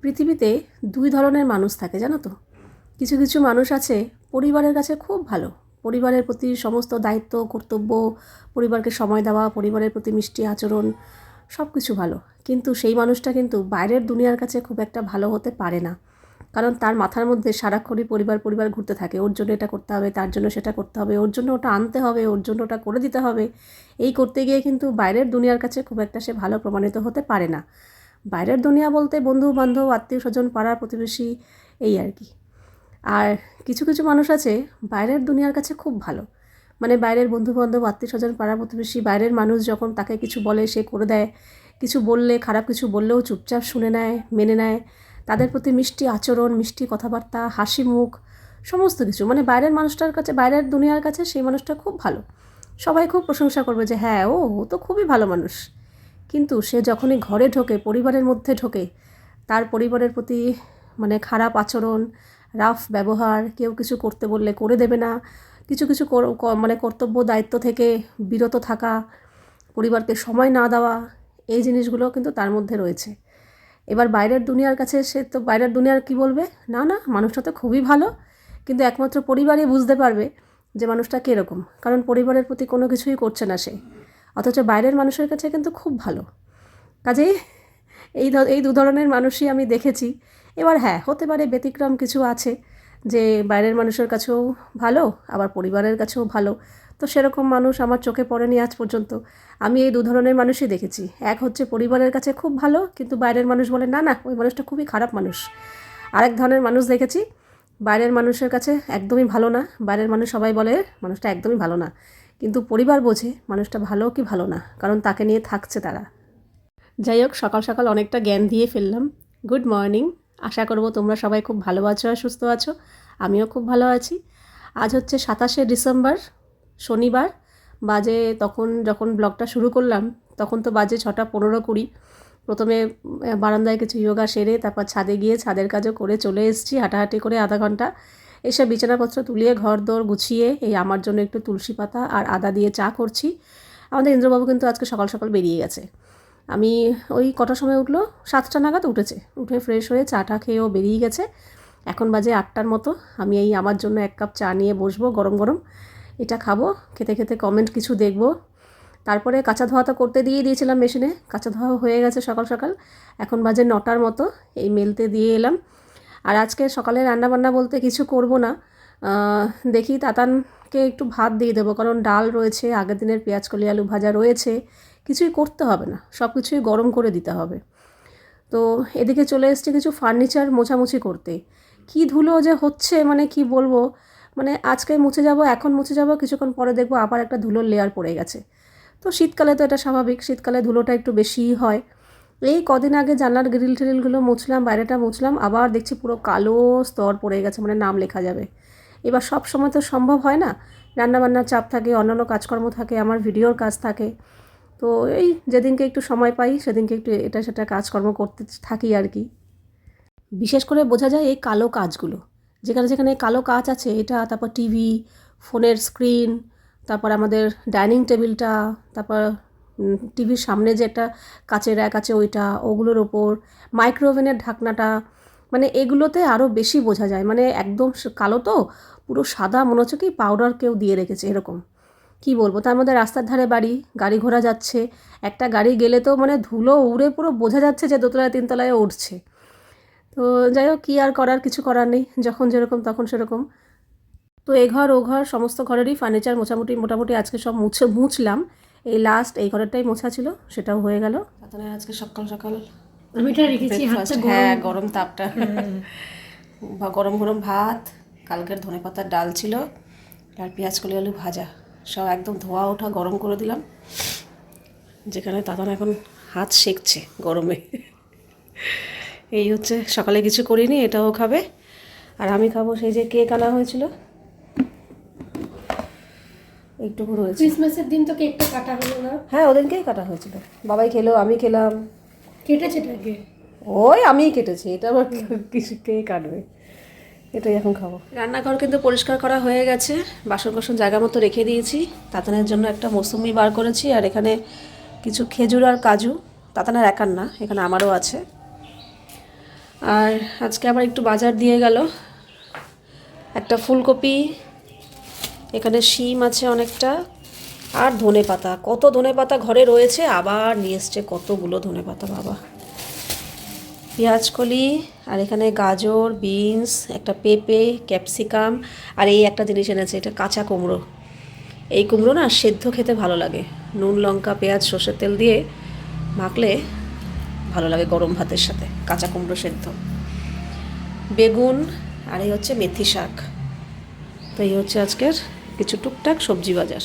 পৃথিবীতে দুই ধরনের মানুষ থাকে, জানো তো? কিছু কিছু মানুষ আছে পরিবারের কাছে খুব ভালো। পরিবারের প্রতি সমস্ত দায়িত্ব, কর্তব্য, পরিবারকে সময় দেওয়া, পরিবারের প্রতি মিষ্টি আচরণ সব কিছু ভালো। কিন্তু সেই মানুষটা কিন্তু বাইরের দুনিয়ার কাছে খুব একটা ভালো হতে পারে না। কারণ তার মাথার মধ্যে সারাক্ষণই পরিবার পরিবার ঘুরতে থাকে। ওর জন্য এটা করতে হবে, তার জন্য সেটা করতে হবে, ওর জন্য ওটা আনতে হবে, ওর জন্য ওটা করে দিতে হবে। এই করতে গিয়ে কিন্তু বাইরের দুনিয়ার কাছে খুব একটা সে ভালো প্রমাণিত হতে পারে না। বাইরের দুনিয়া বলতে বন্ধু, বান্ধব, আত্মীয় স্বজন, পাড়ার প্রতিবেশী, এই আর কি। আর কিছু কিছু মানুষ আছে বাইরের দুনিয়ার কাছে খুব ভালো। মানে বাইরের বন্ধু, বান্ধব, আত্মীয় স্বজন পাড়া প্রতিবেশী, বাইরের মানুষ যখন তাকে কিছু বলে, সে করে দেয়। কিছু বললে, খারাপ কিছু বললেও চুপচাপ শুনে নেয়, মেনে নেয়। তাদের প্রতি মিষ্টি আচরণ, মিষ্টি কথাবার্তা, হাসি মুখ, সমস্ত কিছু। মানে বাইরের মানুষটার কাছে, বাইরের দুনিয়ার কাছে সেই মানুষটা খুব ভালো। সবাই খুব প্রশংসা করবে যে হ্যাঁ ও ও তো খুবই ভালো মানুষ। কিন্তু সে যখনই ঘরে ঢোকে, পরিবারের মধ্যে ঢোকে, তার পরিবারের প্রতি মানে খারাপ আচরণ রাফ ব্যবহার, কেউ কিছু করতে বললে করে দেবে না, কিছু কিছু মানে কর্তব্য দায়িত্ব থেকে বিরত থাকা, পরিবারকে সময় না দেওয়া, এই জিনিসগুলো কিন্তু তার মধ্যে রয়েছে। এবার বাইরের দুনিয়ার কাছে সে তো, বাইরের দুনিয়ার কি বলবে? না না, মানুষটা তো খুবই ভালো, কিন্তু একমাত্র পরিবারই বুঝতে পারবে যে মানুষটা কীরকম, কারণ পরিবারের প্রতি কোনো কিছুই করছে না সে। অথচ বাইরের মানুষের কাছে কিন্তু খুব ভালো। কাজেই এই এই দু ধরনের মানুষই আমি দেখেছি। এবার হ্যাঁ হতে পারে ব্যতিক্রম কিছু আছে যে বাইরের মানুষের কাছেও ভালো, আবার পরিবারের কাছেও ভালো। তো সেরকম মানুষ আমার চোখে পড়েনি আজ পর্যন্ত। আমি এই দু ধরনের মানুষই দেখেছি। এক হচ্ছে পরিবারের কাছে খুব ভালো, কিন্তু বাইরের মানুষ বলে, না না, ওই মানুষটা খুবই খারাপ মানুষ। আরেক ধরনের মানুষ দেখেছি, বাইরের মানুষের কাছে একদমই ভালো না। বাইরের মানুষ সবাই বলে, মানুষটা একদমই ভালো না। কিন্তু পরিবার বোঝে মানুষটা ভালো কি ভালো না, কারণ তাকে নিয়ে থাকছে তারা। যাই হোক, সকাল সকাল অনেকটা জ্ঞান দিয়ে ফেললাম। গুড মর্নিং আশা করব তোমরা সবাই খুব ভালো আছো আর সুস্থ আছো। আমিও খুব ভালো আছি। আজ হচ্ছে সাতাশে ডিসেম্বর, শনিবার। বাজে তখন যখন ব্লগটা শুরু করলাম, তখন তো বাজে ছটা পনেরো কুড়ি। প্রথমে বারান্দায় কিছু যোগা সেরে তারপর ছাদে গিয়ে ছাদের কাজও করে চলে এসেছি, হাঁটাহাঁটি করে আধা ঘণ্টা। এসে বিছানাপত্র তুলিয়ে ঘর দোর গুছিয়ে, এই আমার জন্য একটু তুলসী পাতা আর আদা দিয়ে চা করছি। আমাদের ইন্দ্রবাবু কিন্তু আজকে সকাল সকাল বেরিয়ে গেছে। আমি ওই কটার সময় উঠল? সাতটা নাগাদ উঠেছে। উঠে ফ্রেশ হয়ে চাটা খেয়েও বেরিয়ে গেছে। এখন বাজে আটটার মতো। আমি এই আমার জন্য এক কাপ চা নিয়ে বসবো, গরম গরম। এটা খাব, খেতে খেতে কমেন্ট কিছু দেখব। তারপরে কাঁচা ধোয়া তো করতে দিয়ে দিয়েছিলাম মেশিনে। কাঁচা ধোয়া হয়ে গেছে সকাল সকাল। এখন বাজে নটার মতো। এই মেলতে দিয়ে এলাম। আর আজকে সকালে রান্নাবান্না বলতে কিছু করব না। দেখি তাতানকে একটু ভাত দিয়ে দেবো, কারণ ডাল রয়েছে, আগের দিনের পেঁয়াজ কলি আলু ভাজা রয়েছে, কিছুই করতে হবে না সব কিছুই গরম করে দিতে হবে। তো এদিকে চলে এসছে কিছু ফার্নিচার মোছামুছি করতে। কি ধুলো যে হচ্ছে মানে কি বলব মানে আজকে মুছে যাব, এখন মুছে যাব, কিছুক্ষণ পরে দেখব আবার একটা ধুলোর লেয়ার পড়ে গেছে। তো শীতকালে তো এটা স্বাভাবিক, শীতকালে ধুলোটা একটু বেশিই হয়। এই কদিন আগে জানলার গ্রিল টিরিলগুলো মুছলাম, বাইরেটা মুছলাম, আবার দেখছি পুরো কালো স্তর পড়ে গেছে মানে নাম লেখা যাবে। এবার সব সময় তো সম্ভব হয় না? রান্নাবান্নার চাপ থাকে, অন্যান্য কাজকর্ম থাকে, আমার ভিডিওর কাজ থাকে। তো এই যেদিনকে একটু সময় পাই, সেদিনকে একটু এটা সেটা কাজকর্ম করতে থাকি আর কি। বিশেষ করে বোঝা যায় এই কালো কাজগুলো। যেখানে যেখানে কালো কাজ আছে, এটা তারপর টিভি, ফোনের স্ক্রিন, তারপর আমাদের ডাইনিং টেবিলটা, তারপর টিভির সামনে যে একটা কাচের এক আছে ওইটা, ওগুলোর ওপর মাইক্রোওভেনের ঢাকনাটা মানে এগুলোতে আরও বেশি বোঝা যায়। মানে একদম কালো তো, পুরো সাদা, মনে হচ্ছে কি পাউডার কেউ দিয়ে রেখেছে এরকম। কি বলব? তার মধ্যে রাস্তার ধারে বাড়ি, গাড়ি ঘোড়া যাচ্ছে, একটা গাড়ি গেলে তো মানে ধুলো উড়ে পুরো বোঝা যাচ্ছে যে দোতলায়, তিনতলায় উঠছে তো যাই হোক, কী আর করার, কিছু করার নেই, যখন যেরকম তখন সেরকম। তো এ ঘর, ও ঘর, সমস্ত ঘরেরই ফার্নিচার মোটামুটি মোটামুটি আজকে সব মুছে, মুছলাম। এই লাস্ট এই ঘরেরটাই মোছা ছিল সেটাও হয়ে গেল। আজকে সকাল সকাল আমি এটা রেখেছি হ্যাঁ গরম। তাপটা। বা গরম গরম ভাত কালকের ধনে পাতার ডাল ছিল আর পেঁয়াজ কলি আলু ভাজা। সব একদম ধোয়া ওঠা গরম করে দিলাম। যেখানে তাতান এখন হাত সেকছে গরমে। এই হচ্ছে সকালে কিছু করিনি এটাও খাবে। আর আমি খাব সেই যে কেক আনা হয়েছিল। এইটুকু রয়েছে। ক্রিসমাসের দিন তো কেকটা কাটা হলো না। হ্যাঁ ওদেরকেই কাটা হয়েছিল। বাবাই খেলো আমি খেলাম। কেটেছে এটাকে ওই আমিই কেটেছি এটা আবার কিছু কে কাটবে? এটাই এখন খাব। রান্নাঘর কিন্তু পরিষ্কার করা হয়ে গেছে। বাসন কোসন জায়গা মতো রেখে দিয়েছি। তাতানের জন্য একটা মৌসুমি বার করেছি আর এখানে কিছু খেজুর আর কাজু। তাতানের একার না এখানে আমারও আছে। আর আজকে আবার একটু বাজার দিয়ে গেল। একটা ফুলকপি এখানে শিম আছে অনেকটা আর ধনে পাতা। কত ধনে পাতা ঘরে রয়েছে? আবার নিয়ে এসছে কতগুলো ধনে পাতা, বাবা। পেঁয়াজ কলি, আর এখানে গাজর, বিনস, একটা পেঁপে, ক্যাপসিকাম, আর এই একটা জিনিস এনেছে, এটা কাঁচা কুমড়ো। এই কুমড়ো না সেদ্ধ খেতে ভালো লাগে। নুন, লঙ্কা, পেঁয়াজ, সর্ষের তেল দিয়ে মাখলে ভালো লাগে গরম ভাতের সাথে, কাঁচা কুমড়ো সেদ্ধ। বেগুন, আর এই হচ্ছে মেথি শাক। তো এই হচ্ছে আজকের কিছু টুকটাক সবজি বাজার।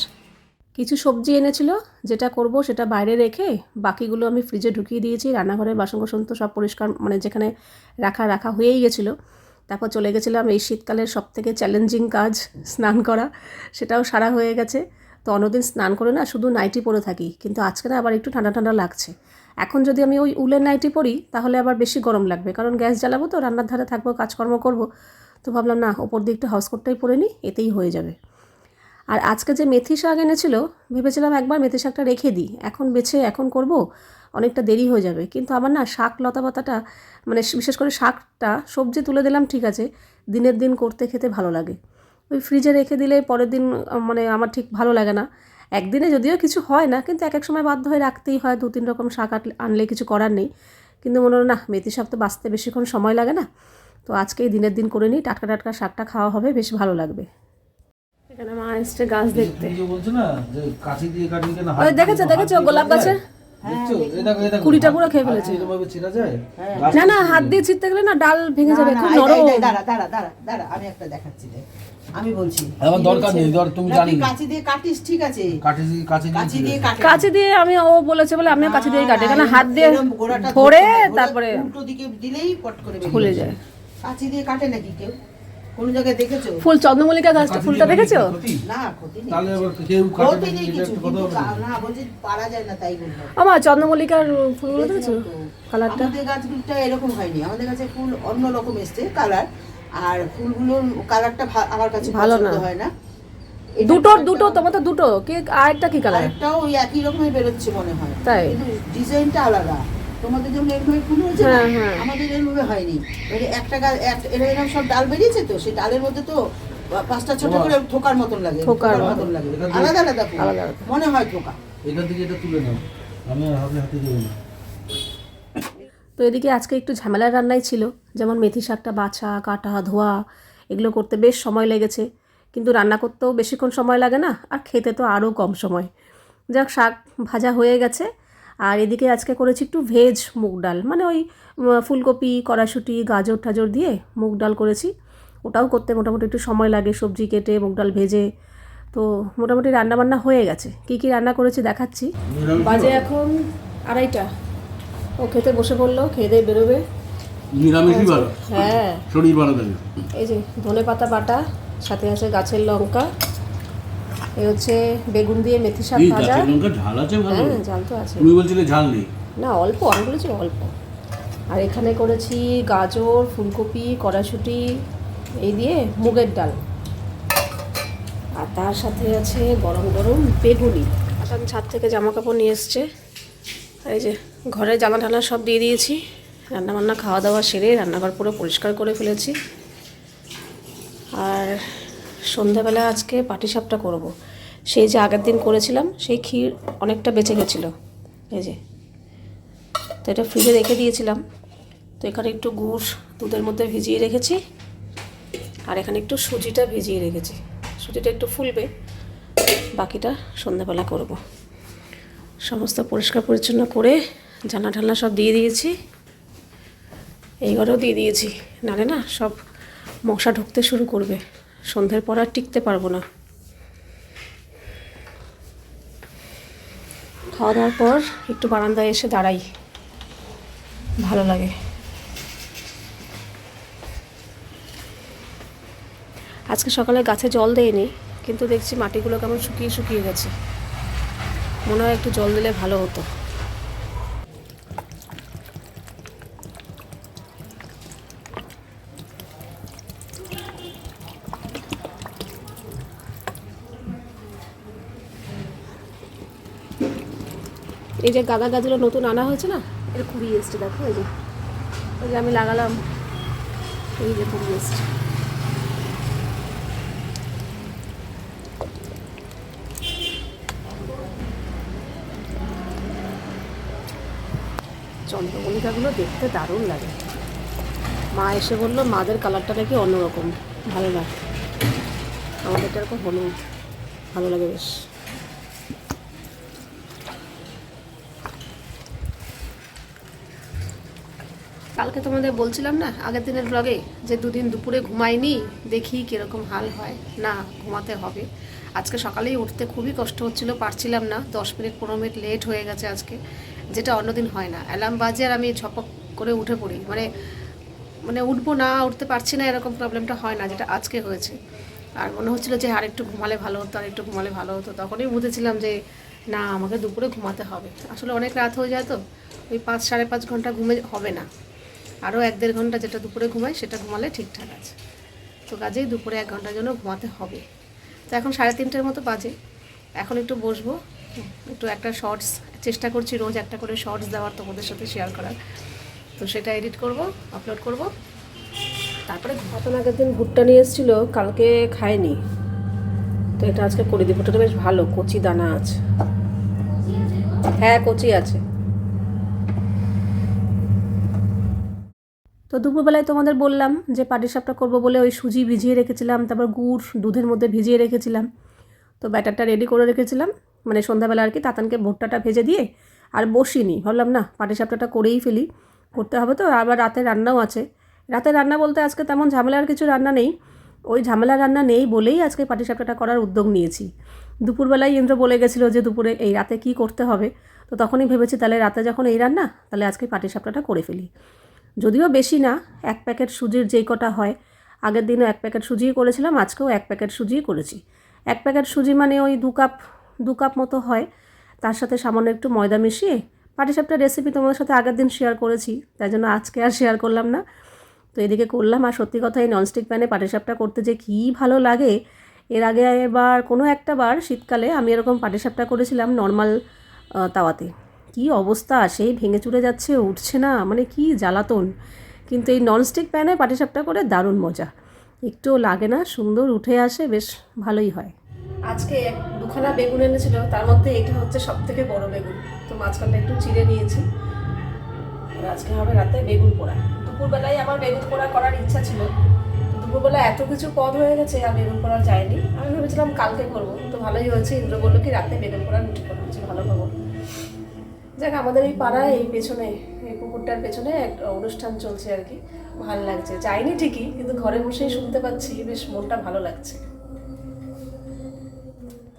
কিছু সবজি এনেছিল, যেটা করব সেটা বাইরে রেখে বাকিগুলো আমি ফ্রিজে ঢুকিয়ে দিয়েছি, রান্নাঘরের বাসন কোসন তো সব পরিষ্কার মানে যেখানে রাখা রাখা হয়েই গেছিল। তারপর চলে গেছিলাম এই শীতকালের সব থেকে চ্যালেঞ্জিং কাজ, স্নান করা, সেটাও সারা হয়ে গেছে। তো অন্যদিন স্নান করে না শুধু নাইটি পরে থাকি, কিন্তু আজকে না আবার একটু ঠান্ডা ঠান্ডা লাগছে। এখন যদি আমি ওই উলের নাইটি পরি তাহলে আবার বেশি গরম লাগবে, কারণ গ্যাস জ্বালাবো তো, রান্নার ধারে থাকব, কাজকর্ম করব। তো ভাবলাম না, ওপর দিয়ে একটু হাউস কোটটাই পরে নিই, এতেই হয়ে যাবে। আর আজকে যে মেথি শাক এনেছিল, ভেবেছিলাম একবার মেথি শাকটা রেখে দিই। এখন বেছে, এখন করব, অনেকটা দেরি হয়ে যাবে। কিন্তু আমার না শাক লতা পাতাটা মানে বিশেষ করে শাকটা, সবজি তুলে দিলাম, ঠিক আছে, দিনের দিন করতে খেতে ভালো লাগে। ওই ফ্রিজে রেখে দিলে পরের দিন মানে আমার ঠিক ভালো লাগে না। একদিনে যদিও কিছু হয় না, কিন্তু এক এক সময় বাধ্য হয়ে রাখতেই হয় দু তিন রকম শাক আনলে কিছু করার নেই। কিন্তু মনে হলো না, মেথি শাক তো বাঁচতে বেশিক্ষণ সময় লাগে না। তো আজকেই দিনের দিন করে নিই, টাটকা টাটকা শাকটা খাওয়া হবে, বেশ ভালো লাগবে। এখানে মা এসছে গাছ দেখতে। বলছো না যে কাছি দিয়ে কাটলে কেন ওই দেখেছ দেখেছ গোলাপ গাছের? দেখছ? এই দেখো এই দেখো কুড়িটা পুরো খেয়ে ফেলেছে। এরকম ভাবে ছেঁড়া যায়? না না হাত দিয়ে ছিটতে গেলে না ডাল ভেঙে যাবে খুব নরম এই- এই দাঁড়া দাঁড়া দাঁড়া দাঁড়া আমি একটা দেখাচ্ছি আমি বলছি। আমার দরকার নেই, দর- তুমি জানি কাঁচি দিয়ে কাটিস ঠিক আছে। কাঠি দিয়ে কাঁচি দিয়ে কাটে দিয়ে আমি ও বলেছে বলে আমিও কাছে দিয়ে কাটি কারণ না, হাত দিয়ে ধরে তারপরে উল্টো দিকে দিলেই পট করে খুলে যায়। কাঁচি দিয়ে কাটে নাকি কেউ? কোন জায়গায় দেখেছ? ফুল চন্দ্রমল্লিকা গাছটা ফুলটা দেখেছ? না ক্ষতি নেই। তাহলে কেউ ক্ষতি নেই কিছু একটা কথা কিন্তু হবে কা- না। বলছি পারা যায় না তাই আমার চন্দ্রমল্লিকার ফুলগুলো দেখেছ কালারটা আমাদের গাছগুলোটা এরকম হয়নি। আমাদের কাছে ফুল অন্য রকম এসছে কালার আর ফুলগুলোর কালারটা আমার কাছে ভালো না। হয় না। দুটোর দুটো তোমার তো দুটো। কি আরেকটা কি কালার আরেকটাও ওই একই রকমের বেরোচ্ছে মনে হয়। তাই? ডিজাইনটা আলাদা। তোমাদের যেমন এরকম ফুল হয়েছে হ্যাঁ, হ্যাঁ। আমাদের এরকম হয়নি। এবারে একটা গাছ এরকম সব ডাল বেরিয়েছে তো? সেই ডালের মধ্যে তো পাঁচটা ছোট করে থোকার মতন লাগে। থোকার মতন। লাগে। আলাদা আলাদা ফুল। আলাদা আলাদা। মনে হয় থোকা। এখান থেকে এটা তুলে নাও। আমি আর হাতে হাতে দেবো না। তো এদিকে আজকে একটু ঝামেলার রান্নাই ছিল। যেমন মেথি শাকটা বাছা কাটা ধোয়া এগুলো করতে বেশ সময় লেগেছে। কিন্তু রান্না করতেও বেশিক্ষণ সময় লাগে না আর খেতে তো আরও কম সময়। যাক শাক ভাজা হয়ে গেছে। আর এদিকে আজকে করেছি একটু ভেজ মুগ ডাল। মানে ওই ফুলকপি কড়াশুটি গাজর টাজর দিয়ে মুগ ডাল করেছি। ওটাও করতে মোটামুটি একটু সময় লাগে সবজি কেটে মুগ ডাল ভেজে। তো মোটামুটি রান্নাবান্না হয়ে গেছে। কী কী রান্না করেছি দেখাচ্ছি। বাজে এখন আড়াইটা। ও খেতে বসে পড়ল খেয়ে দিয়ে বেরোবে। নিরামিষই ভালো হ্যাঁ। শরীর ভালো থাকে এই যে ধনে পাতা বাটা সাথে আছে গাছের লঙ্কা। এই হচ্ছে বেগুন দিয়ে মেথি শাক ভাজা। ঝাল আছে ভালো। হ্যাঁ জাল তো আছে। তুমি বলছিলে ঝাল নেই। না অল্প আমি বলেছি অল্প। আর এখানে করেছি গাজর ফুলকপি কড়াশুটি এই দিয়ে মুগের ডাল। আর তার সাথে আছে গরম গরম বেগুনি। এখন ছাদ থেকে জামা কাপড় নিয়ে এসছে। এই যে ঘরে জামা ঠানা সব দিয়ে দিয়েছি। রান্নাবান্না খাওয়া দাওয়া সেরে রান্নাঘর পুরো পরিষ্কার করে ফেলেছি। আর সন্ধ্যাবেলা আজকে পাটিসাপটা করব। সেই যে আগের দিন করেছিলাম, সেই ক্ষীর অনেকটা বেঁচে গেছিল। এই যে। তো এটা ফ্রিজে রেখে দিয়েছিলাম। তো এখানে একটু গুড়, দুধের মধ্যে ভিজিয়ে রেখেছি। আর এখানে একটু সুজিটা ভিজিয়ে রেখেছি। সুজিটা একটু ফুলবে, বাকিটা সন্ধ্যাবেলা করব। সমস্ত পরিষ্কার পরিচ্ছন্ন করে জানা ঠান্না সব দিয়ে দিয়েছি। এই ঘরেও দিয়ে দিয়েছি। নালে না সব মশা ঢুকতে শুরু করবে। সন্ধ্যের পর আর টিকতে পারব না। খাওয়া দাওয়ার পর একটু বারান্দায় এসে দাঁড়াই। ভালো লাগে। আজকে সকালে গাছে জল দেয়নি, কিন্তু দেখছি মাটিগুলো কেমন শুকিয়ে শুকিয়ে গেছে। মনে হয় একটু জল দিলে ভালো হতো। এই যে গাঁদা গাছগুলো নতুন আনা হয়েছে না এর কুড়ি এসছে দেখো এই যে। ওই যে আমি লাগালাম, এই যে পুরী এসছে চন্দ্রমল্লিকাগুলো দেখতে দারুণ লাগে। মা এসে বলল, মাদের কালারটা নাকি অন্যরকম, ভালো লাগে আমাদেরটা এরকম হলুদ ভালো লাগে বেশ। কালকে তোমাদের বলছিলাম না, আগের দিনের ব্লগে যে দুদিন দুপুরে ঘুমাইনি, দেখি কীরকম হাল হয়, না ঘুমাতে হবে। আজকে সকালেই উঠতে খুবই কষ্ট হচ্ছিল, পারছিলাম না, দশ মিনিট, পনেরো মিনিট লেট হয়ে গেছে আজকে, যেটা অন্যদিন হয় না। অ্যালার্ম বাজে আর আমি ঝপক করে উঠে পড়ি মানে মানে উঠবো না, উঠতে পারছি না, এরকম প্রবলেমটা হয় না, যেটা আজকে হয়েছে। আর মনে হচ্ছিল যে, আর একটু ঘুমালে ভালো হতো, আর একটু ঘুমালে ভালো হতো। তখনই বুঝেছিলাম যে, না, আমাকে দুপুরে ঘুমাতে হবে। আসলে অনেক রাত হয়ে যায় তো, ওই পাঁচ, সাড়ে পাঁচ ঘণ্টা ঘুমে হবে না। আরও এক দেড় ঘণ্টা যেটা দুপুরে ঘুমাই, সেটা ঘুমালে ঠিকঠাক আছে। তো কাজেই দুপুরে এক ঘণ্টার জন্য ঘুমাতে হবে। তো এখন সাড়ে তিনটের মতো বাজে। এখন একটু বসবো। একটু একটা শর্টস, চেষ্টা করছি রোজ একটা করে শর্টস দেওয়ার তোমাদের সাথে শেয়ার করার। তো সেটা এডিট করব, আপলোড করব। তারপরে ঘটন আগের দিন ভুট্টা নিয়ে এসেছিল, কালকে খায়নি তো এটা আজকে করে দিই ভুট্টাটা বেশ ভালো, কচি দানা আছে। হ্যাঁ কচি আছে। তো দুপুরবেলায় তোমাদের বললাম যে পাটিসাপটা করব বলে ওই সুজি ভিজিয়ে রেখেছিলাম, তারপর গুড়, দুধের মধ্যে ভিজিয়ে রেখেছিলাম। তো ব্যাটারটা রেডি করে রেখেছিলাম মানে সন্ধ্যাবেলা আর কি তাতানকে ভুট্টাটা ভেজে দিয়ে আর বসিনি। ভাবলাম, না, পাটিসাপটাটা করেই ফেলি, করতে হবে তো। আবার রাতে রান্নাও আছে। রাতে রান্না বলতে আজকে তেমন ঝামেলার কিছু রান্না নেই। ওই ঝামেলা রান্না নেই বলেই আজকে পাটিসাপটাটা করার উদ্যোগ নিয়েছি। দুপুরবেলায় ইন্দ্র বলে গেছিল যে দুপুরে এই রাতে কি করতে হবে। তো তখনই ভেবেছি তাহলে রাতে যখন এই রান্না, তাহলে আজকে পাটিসাপটাটা করে ফেলি। যদিও বেশি না, এক প্যাকেট সুজির যেই কটা হয়, আগের দিনও এক প্যাকেট সুজিই করেছিলাম, আজকেও এক প্যাকেট সুজিই করেছি। এক প্যাকেট সুজি মানে ওই দু কাপ দু কাপ মতো হয়, তার সাথে সামান্য একটু ময়দা মিশিয়ে পাটিসাপটার রেসিপি তোমাদের সাথে আগের দিন শেয়ার করেছি, তাই জন্য আজকে আর শেয়ার করলাম না। তো এদিকে করলাম, আর সত্যি কথা এই ননস্টিক প্যানে পাটিসাপটা করতে যে কী ভালো লাগে, এর আগে এবার কোনো একটা বার শীতকালে আমি এরকম পাটিসাপটা করেছিলাম নর্মাল তাওয়াতে। কি অবস্থা? সেই ভেঙে চুড়ে যাচ্ছে, উঠছে না মানে কি জ্বালাতন। কিন্তু এই ননস্টিক প্যানে পাটিসাপটা করে দারুণ মজা। একটুও লাগে না, সুন্দর উঠে আসে, বেশ ভালোই হয়। আজকে দুখানা বেগুন এনেছিল, তার মধ্যে এটা হচ্ছে সব থেকে বড় বেগুন। তো মাঝখানটা একটু চিড়ে নিয়েছি। আজকে হবে রাতে বেগুন পোড়া। দুপুরবেলায় আমার বেগুন পোড়া করার ইচ্ছা ছিল। দুপুরবেলা এত কিছু পদ হয়ে গেছে, আর বেগুন পোড়া যায়নি। আমি ভেবেছিলাম কালকে করব তো ভালোই হয়েছে। ইন্দ্র বলল কি রাতে বেগুন পোড়া রুটি ভালো খবর যাক, আমাদের এই পাড়ায়, এই পেছনে, এই পুকুরটার পেছনে একটা অনুষ্ঠান চলছে আর কি। ভালো লাগছে। যাইনি ঠিকই, কিন্তু ঘরে বসেই শুনতে পাচ্ছি, বেশ মনটা ভালো লাগছে।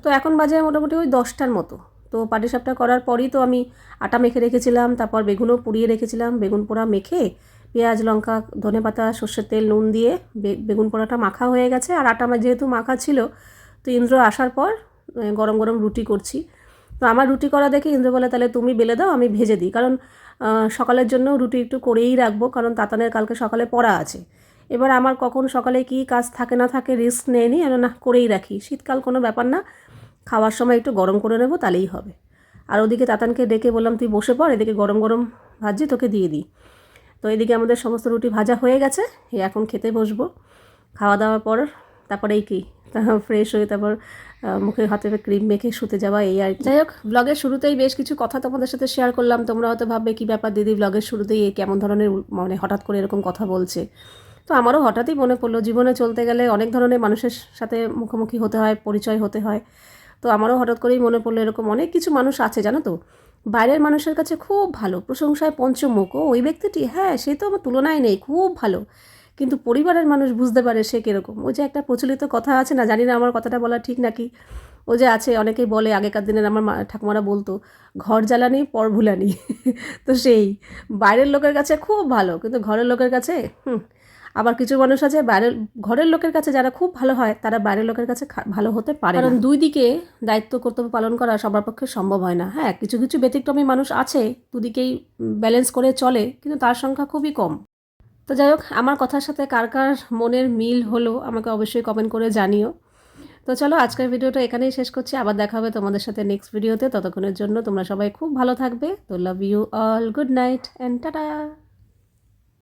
তো এখন বাজে মোটামুটি ওই দশটার মতো। তো পাটিসাপটা করার পরই তো আমি আটা মেখে রেখেছিলাম, তারপর বেগুনও পুড়িয়ে রেখেছিলাম, বেগুন পোড়া মেখে পেঁয়াজ, লঙ্কা, ধনে পাতা, সর্ষের তেল, নুন দিয়ে বেগুন পোড়াটা মাখা হয়ে গেছে। আর আটা আমার যেহেতু মাখা ছিল, তো ইন্দ্র আসার পর গরম গরম রুটি করছি। তো আমার রুটি করা দেখে ইন্দ্র বলে, তাহলে তুমি বেলে দাও, আমি ভেজে দিই। কারণ সকালের জন্য রুটি একটু করেই রাখব, কারণ তাতানের কালকে সকালে পড়া আছে। এবার আমার কখন সকালে কি কাজ থাকে না থাকে রিস্ক নেই নি না, করেই রাখি। শীতকাল কোনো ব্যাপার না, খাওয়ার সময় একটু গরম করে নেব, তাহলেই হবে। আর ওদিকে তাতানকে ডেকে বললাম, তুই বসে পড়, এদিকে গরম গরম ভাজি তোকে দিয়ে দিই। তো এদিকে আমাদের সমস্ত রুটি ভাজা হয়ে গেছে এখন খেতে বসবো। খাওয়া দাওয়ার পর তারপরে এই কি ফ্রেশ হয়ে তারপর মুখে হাতে ক্রিম মেখে শুতে যাওয়া, এই আর। যাই হোক ব্লগের শুরুতেই বেশ কিছু কথা তোমাদের সাথে শেয়ার করলাম। তোমরা হয়তো ভাববে, কী ব্যাপার দিদি ব্লগের শুরুতেই কেমন ধরনের মানে হঠাৎ করে এরকম কথা বলছে? তো আমারও হঠাৎই মনে পড়ল, জীবনে চলতে গেলে অনেক ধরনের মানুষের সাথে মুখোমুখি হতে হয়, পরিচয় হতে হয়। তো আমারও হঠাৎ করেই মনে পড়ল, এরকম অনেক কিছু মানুষ আছে, জানো তো? বাইরের মানুষের কাছে খুব ভালো, প্রশংসায় পঞ্চমুখ। ও, ওই ব্যক্তিটি হ্যাঁ সে তো আমার তুলনায় নেই, খুব ভালো। কিন্তু পরিবারের মানুষ বুঝতে পারে সে কীরকম। ওই যে একটা প্রচলিত কথা আছে না, জানি না আমার কথাটা বলা ঠিক নাকি। ও যে আছে, অনেকেই বলে, আগেকার দিনের আমার ঠাকুমারা বলতো, ঘর জ্বালানি, পর ভুলানি। তো সেই, বাইরের লোকের কাছে খুব ভালো, কিন্তু ঘরের লোকের কাছে, হুম, আবার কিছু মানুষ আছে, বাইরের, ঘরের লোকের কাছে যারা খুব ভালো হয়, তারা বাইরের লোকের কাছে ভালো হতে পারে কারণ দুই দিকে দায়িত্ব, কর্তব্য পালন করা সবার পক্ষে সম্ভব হয় না। হ্যাঁ কিছু কিছু ব্যতিক্রমী মানুষ আছে, দুদিকেই ব্যালেন্স করে চলে, কিন্তু তার সংখ্যা খুবই কম। তো যাই হোক, আমার কথার সাথে কার কার মনের মিল হলো আমাকে অবশ্যই কমেন্ট করে জানিও। তো চলো, আজকের ভিডিওটা এখানেই শেষ করছি। আবার দেখা হবে তোমাদের সাথে নেক্সট ভিডিওতে ততক্ষণের জন্য তোমরা সবাই খুব ভালো থাকবে। তো love you all good night and tata